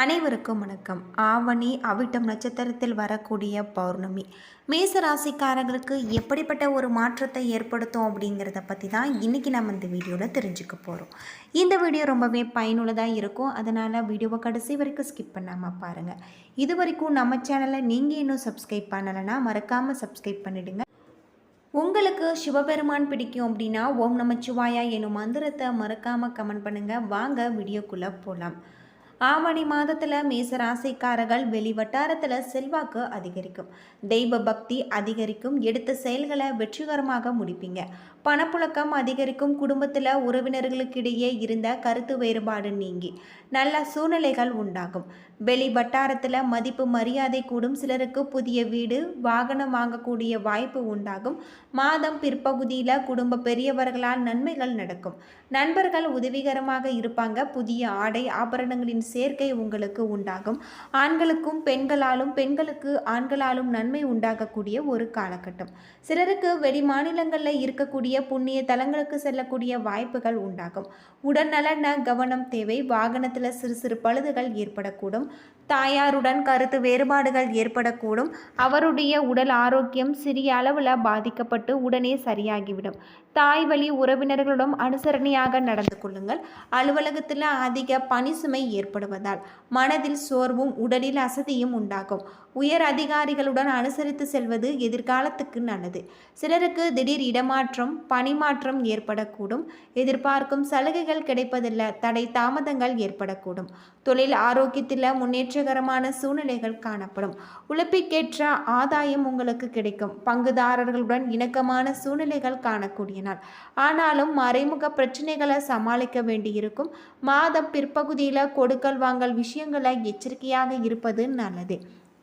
அனைவருக்கும் வணக்கம். ஆவணி அவிட்டம் நட்சத்திரத்தில் வரக்கூடிய பௌர்ணமி. மேச ராசிக்காரர்களுக்கு எப்படிப்பட்ட ஒரு மாற்றத்தை ஏற்படுத்தும் அப்படிங்கிறத பற்றி தான் இன்றைக்கி நம்ம இந்த வீடியோவில் தெரிஞ்சுக்க போகிறோம் இந்த வீடியோ ரொம்பவே பயனுள்ளதாக இருக்கும். அதனால் வீடியோவை கடைசி வரைக்கும் ஸ்கிப் பண்ணாமல் பாருங்கள் இது வரைக்கும் நம்ம சேனலை நீங்கள் இன்னும் சப்ஸ்கிரைப் பண்ணலைன்னா மறக்காமல் சப்ஸ்கிரைப் பண்ணிவிடுங்க உங்களுக்கு சிவபெருமான் பிடிக்கும் அப்படின்னா ஓம் நமச்சிவாயா எனும் மந்திரத்தை மறக்காமல் கமெண்ட் பண்ணுங்கள் வாங்க வீடியோக்குள்ளே போகலாம் ஆவணி மாதத்தில் மேசராசிக்காரர்கள் வெளி வட்டாரத்தில் செல்வாக்கு அதிகரிக்கும். தெய்வ பக்தி அதிகரிக்கும். எடுத்த செயல்களை வெற்றிகரமாக முடிப்பீங்க. பணப்புழக்கம் அதிகரிக்கும். குடும்பத்தில் உறவினர்களுக்கிடையே இருந்த கருத்து வேறுபாடு நீங்கி நல்ல சூழ்நிலைகள் உண்டாகும். வெளி வட்டாரத்தில் மதிப்பு மரியாதை கூடும். சிலருக்கு புதிய வீடு வாகனம் வாங்கக்கூடிய வாய்ப்பு உண்டாகும். மாதம் பிற்பகுதியில் குடும்ப பெரியவர்களால் நன்மைகள் நடக்கும். நண்பர்கள் உதவிகரமாக இருப்பாங்க. புதிய ஆடை ஆபரணங்களின் சேர்க்கை உங்களுக்கு உண்டாகும். ஆண்களுக்கும் பெண்களாலும் பெண்களுக்கு ஆண்களாலும் நன்மை உண்டாகக்கூடிய ஒரு காலகட்டம். சிலருக்கு வெளி மாநிலங்களில் இருக்கக்கூடிய புண்ணிய தலங்களுக்கு செல்லக்கூடிய வாய்ப்புகள் உண்டாகும். உடல்நலன கவனம் தேவை. வாகனத்தில் சிறு சிறு பழுதுகள் ஏற்படக்கூடும். தாயாருடன் கருத்து வேறுபாடுகள் ஏற்படக்கூடும். அவருடைய உடல் ஆரோக்கியம் சிறிய அளவில் பாதிக்கப்பட்டு உடனே சரியாகிவிடும். தாய் வழி உறவினர்களுடன் அனுசரணையாக நடந்து கொள்ளுங்கள். அலுவலகத்தில் அதிக பணி சுமை ஏற்படுவதால் மனதில் சோர்வும் உடலில் அசதியும் உண்டாகும். உயர் அதிகாரிகளுடன் அனுசரித்து செல்வது எதிர்காலத்துக்கு நல்லது. சிலருக்கு திடீர் இடமாற்றம் பணிமாற்றம் ஏற்படக்கூடும். எதிர்பார்க்கும் சலுகைகள் கிடைப்பதில்லை தடை தாமதங்கள் ஏற்படக்கூடும். தொழில் ஆரோக்கியத்தில் முன்னேற்றகரமான சூழ்நிலைகள் காணப்படும். உழைப்பிற்கேற்ற ஆதாயம் உங்களுக்கு கிடைக்கும். பங்குதாரர்களுடன் இணக்கமான சூழ்நிலைகள் காணக்கூடிய நாள். ஆனாலும் மறைமுக பிரச்சனைகளை சமாளிக்க வேண்டியிருக்கும். மாதம் பிற்பகுதியில் கொடுக்கல் வாங்கல் விஷயங்களை எச்சரிக்கையாக இருப்பது நல்லது.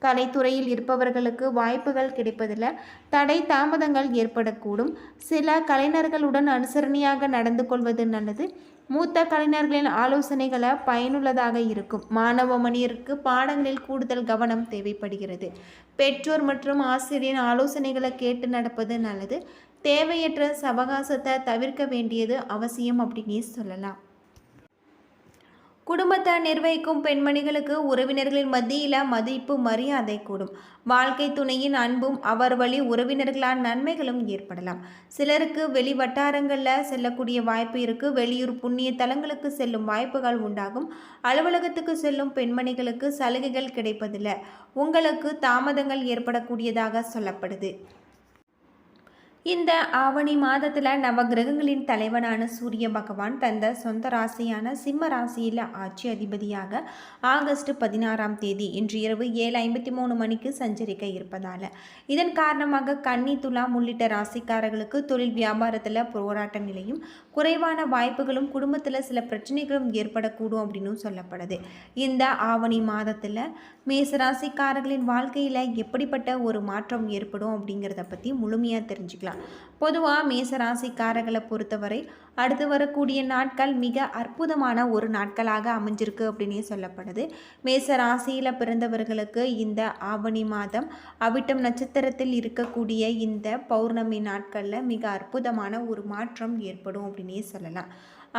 கலைத்துறையில் இருப்பவர்களுக்கு வாய்ப்புகள் கிடைப்பதில் தடை தாமதங்கள் ஏற்படக்கூடும். சில கலைஞர்களுடன் அனுசரணையாக நடந்து கொள்வது நல்லது. மூத்த கலைஞர்களின் ஆலோசனைகளை பயனுள்ளதாக இருக்கும். மாணவ மணியருக்கு பாடங்களில் கூடுதல் கவனம் தேவைப்படுகிறது. பெற்றோர் மற்றும் ஆசிரியரின் ஆலோசனைகளை கேட்டு நடப்பது நல்லது. தேவையற்ற சவகாசத்தை தவிர்க்க வேண்டியது அவசியம் அப்படின்னே சொல்லலாம். குடும்பத்தை நிர்வகிக்கும் பெண்மணிகளுக்கு உறவினர்களின் மத்தியில் மதிப்பு மரியாதை கூடும். வாழ்க்கை துணையின் அன்பும் அவர் வழி உறவினர்களால் நன்மைகளும் ஏற்படலாம். சிலருக்கு வெளி வட்டாரங்களில் செல்லக்கூடிய வாய்ப்பு இருக்கு. வெளியூர் புண்ணிய தலங்களுக்கு செல்லும் வாய்ப்புகள் உண்டாகும். அலுவலகத்துக்கு செல்லும் பெண்மணிகளுக்கு சலுகைகள் கிடைப்பதில்லை. உங்களுக்கு தாமதங்கள் ஏற்படக்கூடியதாக சொல்லப்படுது. இந்த ஆவணி மாதத்தில் நவகிரகங்களின் தலைவனான சூரிய பகவான் தந்த சொந்த ராசியான சிம்ம ராசியில் ஆட்சி அதிபதியாக ஆகஸ்ட் பதினாறாம் தேதி இன்று இரவு ஏழு ஐம்பத்தி மூணு மணிக்கு சஞ்சரிக்க இருப்பதால். இதன் காரணமாக கன்னி துலாம் உள்ளிட்ட ராசிக்காரர்களுக்கு தொழில் வியாபாரத்தில் போராட்ட நிலையும் குறைவான வாய்ப்புகளும் குடும்பத்தில் சில பிரச்சனைகளும் ஏற்படக்கூடும் அப்படின்னு சொல்லப்படுது. இந்த ஆவணி மாதத்தில் மேசராசிக்காரர்களின் வாழ்க்கையில் எப்படிப்பட்ட ஒரு மாற்றம் ஏற்படும் அப்படிங்கிறத பற்றி முழுமையாக தெரிஞ்சுக்கலாம். பொதுவாக மேசராசிக்காரர்களை பொறுத்தவரை அடுத்து வரக்கூடிய நாட்கள் மிக அற்புதமான ஒரு நாட்களாக அமைஞ்சிருக்கு அப்படின்னே சொல்லப்படுது. மேச ராசியில் பிறந்தவர்களுக்கு இந்த ஆவணி மாதம் அவிட்டம் நட்சத்திரத்தில் இருக்கக்கூடிய இந்த பௌர்ணமி நாட்களில் மிக அற்புதமான ஒரு மாற்றம் ஏற்படும் அப்படின்னே சொல்லலாம்.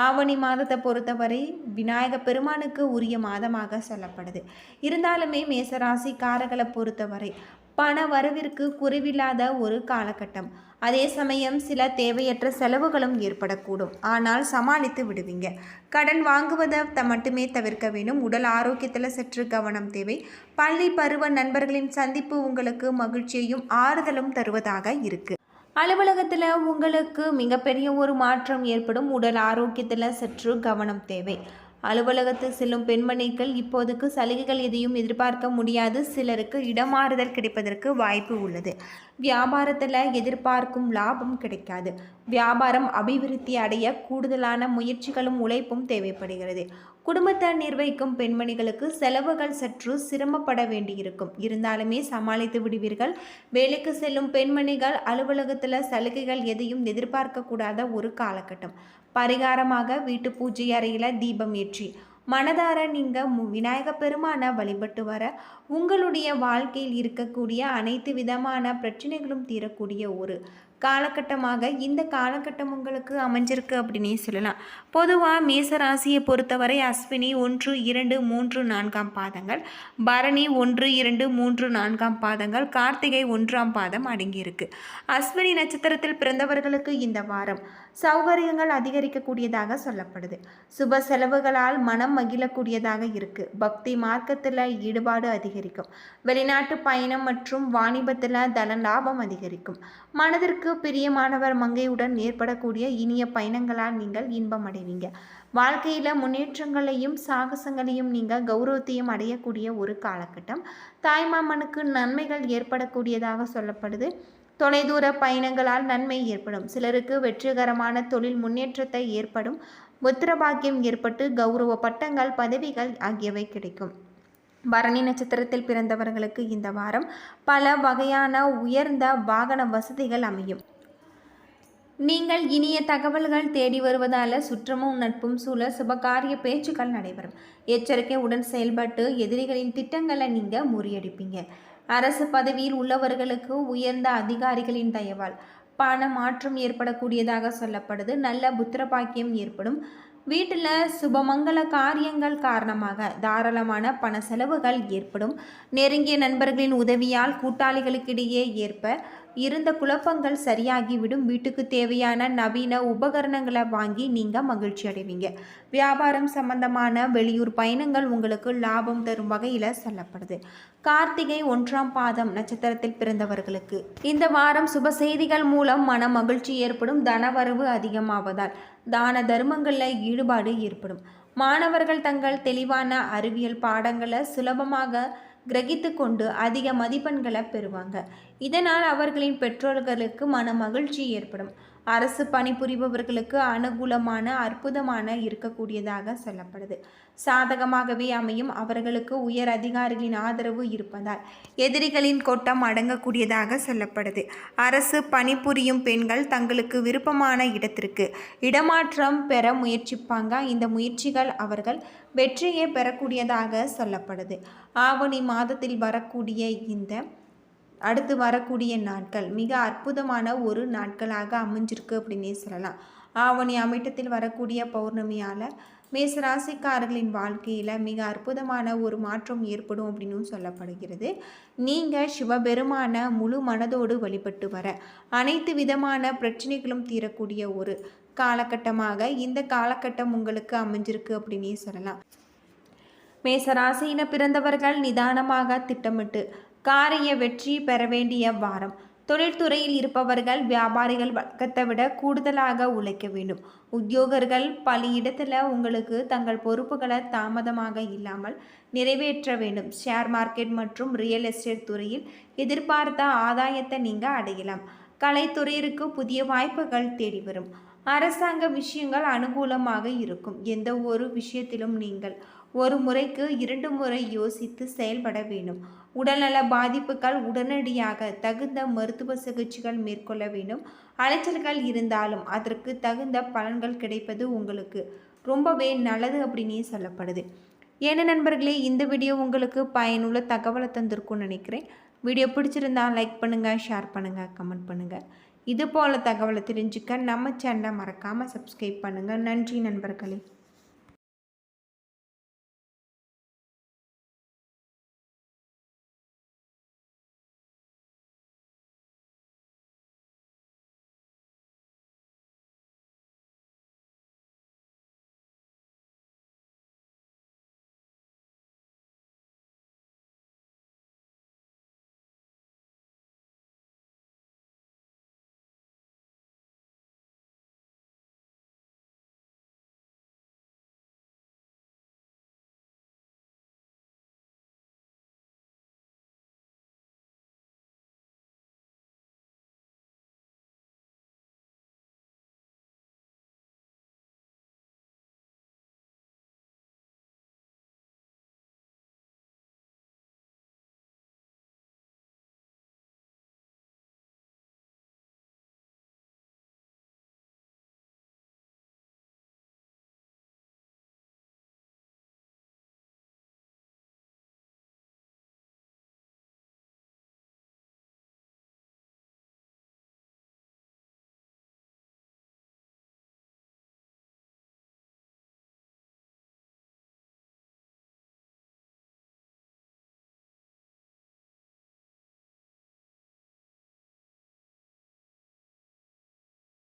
ஆவணி மாதத்தை பொறுத்தவரை விநாயக பெருமானுக்கு உரிய மாதமாக சொல்லப்படுது. இருந்தாலுமே மேசராசிக்காரர்களை பொறுத்தவரை பண வரவிற்கு குறைவில்லாத ஒரு காலகட்டம். அதே சமயம் சில தேவையற்ற செலவுகளும் ஏற்படக்கூடும். ஆனால் சமாளித்து விடுவீங்க. கடன் வாங்குவதை மட்டுமே தவிர்க்க வேண்டும். உடல் ஆரோக்கியத்தில் சற்று கவனம் தேவை. பள்ளி பருவ நண்பர்களின் சந்திப்பு உங்களுக்கு மகிழ்ச்சியையும் ஆறுதலும் தருவதாக இருக்கு. அலுவலகத்தில் உங்களுக்கு மிகப்பெரிய ஒரு மாற்றம் ஏற்படும். உடல் ஆரோக்கியத்தில் சற்று கவனம் தேவை. அலுவலகத்தில் செல்லும் பெண்மணிகள் இப்போதுக்கு சலுகைகள் எதையும் எதிர்பார்க்க முடியாது. சிலருக்கு இடமாறுதல் கிடைப்பதற்கு வாய்ப்பு உள்ளது. வியாபாரத்தில் எதிர்பார்க்கும் லாபம் கிடைக்காது. வியாபாரம் அபிவிருத்தி அடைய கூடுதலான முயற்சிகளும் உழைப்பும் தேவைப்படுகிறது. குடும்பத்தை நிர்வகிக்கும் பெண்மணிகளுக்கு செலவுகள் சற்று சிரமப்பட வேண்டியிருக்கும். இருந்தாலுமே சமாளித்து விடுவீர்கள். வேலைக்கு செல்லும் பெண்மணிகள் அலுவலகத்தில் சலுகைகள் எதையும் எதிர்பார்க்கக்கூடாத ஒரு காலகட்டம். பரிகாரமாக வீட்டு பூஜை அறையில் தீபம் ஏற்றி மனதார நீங்கள் விநாயக பெருமானை வழிபட்டு வர உங்களுடைய வாழ்க்கையில் இருக்கக்கூடிய அனைத்து விதமான பிரச்சனைகளும் தீரக்கூடிய ஒரு காலகட்டமாக இந்த காலகட்டம் உங்களுக்கு அமைஞ்சிருக்கு அப்படின்னே சொல்லலாம். பொதுவாக மேசராசியை பொறுத்தவரை அஸ்வினி ஒன்று இரண்டு மூன்று நான்காம் பாதங்கள் பரணி ஒன்று இரண்டு மூன்று நான்காம் பாதங்கள் கார்த்திகை ஒன்றாம் பாதம் அடங்கியிருக்கு. அஸ்வினி நட்சத்திரத்தில் பிறந்தவர்களுக்கு இந்த வாரம் சௌகரியங்கள் அதிகரிக்கக்கூடியதாக சொல்லப்படுது. சுப செலவுகளால் மனம் மகிழக்கூடியதாக இருக்கு. பக்தி மார்க்கத்தில் ஈடுபாடு அதிகரிக்கும். வெளிநாட்டு பயணம் மற்றும் வாணிபத்தில் தன லாபம் அதிகரிக்கும். மனதிற்கு பிரியமானவர் மங்கையுடன் ஏற்படக்கூடிய இனிய பயணங்களால் நீங்கள் இன்பம் அடைவீங்க வாழ்க்கையில் முன்னேற்றங்களையும் சாகசங்களையும் நீங்கள் கௌரவத்தையும் அடையக்கூடிய ஒரு காலகட்டம். தாய்மாமனுக்கு நன்மைகள் ஏற்படக்கூடியதாக சொல்லப்படுது. தொலைதூர பயணங்களால் நன்மை ஏற்படும். சிலருக்கு வெற்றிகரமான தொழில் முன்னேற்றத்தை ஏற்படும். புத்திரபாக்கியம் ஏற்பட்டு கௌரவ பட்டங்கள் பதவிகள் ஆகியவை கிடைக்கும். பரணி நட்சத்திரத்தில் பிறந்தவர்களுக்கு இந்த வாரம் பல வகையான உயர்ந்த வாகன வசதிகள் அமையும். நீங்கள் இனிய தகவல்கள் தேடி வருவதால் சுற்றமும் நட்பும் சூழ சுபகாரிய பேச்சுக்கள் நடைபெறும். எச்சரிக்கையுடன் செயல்பட்டு எதிரிகளின் திட்டங்களை நீங்கள் முறியடிப்பீங்க. அரசு பதவியில் உள்ளவர்களுக்கு உயர்ந்த அதிகாரிகளின் தயவால் பண மாற்றம் ஏற்படக்கூடியதாக சொல்லப்படுது. நல்ல புத்திரபாக்கியம் ஏற்படும். வீட்டில் சுபமங்கல காரியங்கள் காரணமாக தாராளமான பண செலவுகள் ஏற்படும். நெருங்கிய நண்பர்களின் உதவியால் கூட்டாளிகளுக்கிடையே ஏற்ப இருந்த குழப்பங்கள் சரியாகிவிடும். வீட்டுக்கு தேவையான நவீன உபகரணங்களை வாங்கி நீங்கள் மகிழ்ச்சி அடைவீங்க. வியாபாரம் சம்பந்தமான வெளியூர் பயணங்கள் உங்களுக்கு லாபம் தரும் வகையில் சொல்லப்படுது. கார்த்திகை ஒன்றாம் பாதம் நட்சத்திரத்தில் பிறந்தவர்களுக்கு. இந்த வாரம் சுப செய்திகள் மூலம் மன மகிழ்ச்சி ஏற்படும். தனவரவு அதிகமாவதால் தான தர்மங்களில் ஈடுபாடு ஏற்படும். மாணவர்கள் தங்கள் தெளிவான அறிவியல் பாடங்களை சுலபமாக கிரகித்து கொண்டு அதிக மதிப்பெண்களை பெறுவாங்க. இதனால் அவர்களின் பெற்றோர்களுக்கு மன மகிழ்ச்சி ஏற்படும். அரசு பணிபுரிபவர்களுக்கு அனுகூலமான அற்புதமான இருக்கக்கூடியதாக சொல்லப்படுது. சாதகமாகவே அமையும் அவர்களுக்கு உயர் அதிகாரிகளின் ஆதரவு இருப்பதால் எதிரிகளின் கோட்டம் அடங்கக்கூடியதாக சொல்லப்படுது. அரசு பணிபுரியும் பெண்கள் தங்களுக்கு விருப்பமான இடத்திற்கு இடமாற்றம் பெற முயற்சிப்பாங்க. இந்த முயற்சிகள் அவர்கள் வெற்றியை பெறக்கூடியதாக சொல்லப்படுது. ஆவணி மாதத்தில் வரக்கூடிய இந்த அடுத்து வரக்கூடிய நாட்கள். மிக அற்புதமான ஒரு நாட்களாக அமைஞ்சிருக்கு அப்படின்னே சொல்லலாம். ஆவணி அமைட்டத்தில் வரக்கூடிய பௌர்ணமியால் மேசராசிக்காரர்களின் வாழ்க்கையில் மிக அற்புதமான ஒரு மாற்றம் ஏற்படும் அப்படின்னு சொல்லப்படுகிறது. நீங்கள் சிவபெருமான முழு மனதோடு வழிபட்டு வர அனைத்து விதமான பிரச்சனைகளும் தீரக்கூடிய ஒரு காலகட்டமாக இந்த காலகட்டம் உங்களுக்கு அமைஞ்சிருக்கு அப்படின்னே சொல்லலாம். மேசராசியின பிறந்தவர்கள் நிதானமாக திட்டமிட்டு காரிய வெற்றி பெற வேண்டிய வாரம். தொழில்துறையில் இருப்பவர்கள் வியாபாரிகள் வழக்கத்தை விட கூடுதலாக உழைக்க வேண்டும். உத்தியோகர்கள் பல இடத்துல உங்களுக்கு தங்கள் பொறுப்புகளை தாமதமாக இல்லாமல் நிறைவேற்ற வேண்டும். ஷேர் மார்க்கெட் மற்றும் ரியல் எஸ்டேட் துறையில் எதிர்பார்த்த ஆதாயத்தை நீங்கள் அடையலாம். கலைத்துறையிற்கு புதிய வாய்ப்புகள் தேடி வரும். அரசாங்க விஷயங்கள் அனுகூலமாக இருக்கும். எந்த ஒரு விஷயத்திலும் நீங்கள் ஒரு முறைக்கு இரண்டு முறை யோசித்து செயல்பட வேண்டும். உடல்நல பாதிப்புகள் உடனடியாக தகுந்த மருத்துவ சிகிச்சைகள் மேற்கொள்ள வேண்டும். அலைச்சல்கள் இருந்தாலும் அதற்கு தகுந்த பலன்கள் கிடைப்பது உங்களுக்கு ரொம்பவே நல்லது அப்படின்னே சொல்லப்படுது. ஏன்னா நண்பர்களே இந்த வீடியோ உங்களுக்கு பயனுள்ள தகவலை தந்திருக்கும்னு நினைக்கிறேன். வீடியோ பிடிச்சிருந்தா லைக் பண்ணுங்கள் ஷேர் பண்ணுங்கள் கமெண்ட் பண்ணுங்கள் இது போல் தகவலை தெரிஞ்சுக்க நம்ம சேனலை மறக்காமல் சப்ஸ்கிரைப் பண்ணுங்கள் நன்றி நண்பர்களே.